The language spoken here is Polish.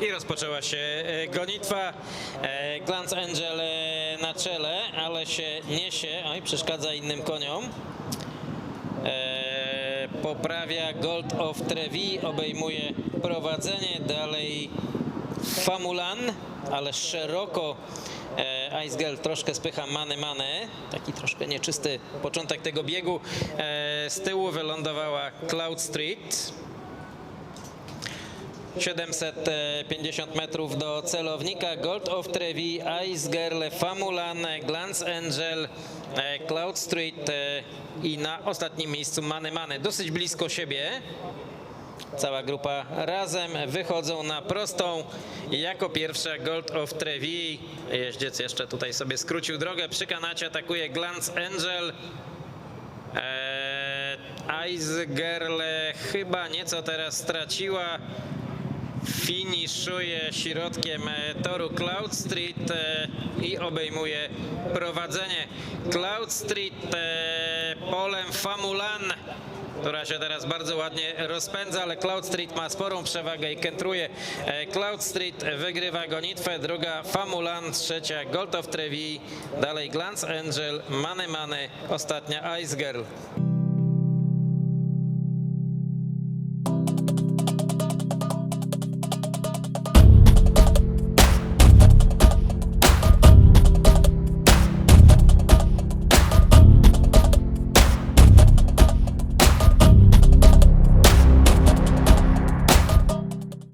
I rozpoczęła się e, gonitwa. E, Glance Angel e, na czele, ale się niesie. Oj, przeszkadza innym koniom. Poprawia Gold of Trevi, obejmuje prowadzenie. Dalej Famulan, ale szeroko Ice Girl troszkę spycha Many Many. Taki troszkę nieczysty początek tego biegu. Z tyłu wylądowała Cloud Street. 750 metrów do celownika. Gold of Trevi, Ice Girl, Famulan, Glance Angel, Cloud Street i na ostatnim miejscu Many Many. Dosyć blisko siebie. Cała grupa razem wychodzą na prostą. Jako pierwsza Gold of Trevi. Jeździec jeszcze tutaj sobie skrócił drogę. Przy kanacie atakuje Glance Angel. Eee, Ice Girl chyba nieco teraz straciła. Finiszuje środkiem e, toru Cloud Street e, i obejmuje prowadzenie. Cloud Street e, polem Famulan, która się teraz bardzo ładnie rozpędza, ale Cloud Street ma sporą przewagę i kentruje. Cloud Street wygrywa gonitwę, druga Famulan, trzecia Gold of Trevi, dalej Glance Angel, Many Many, ostatnia Ice Girl.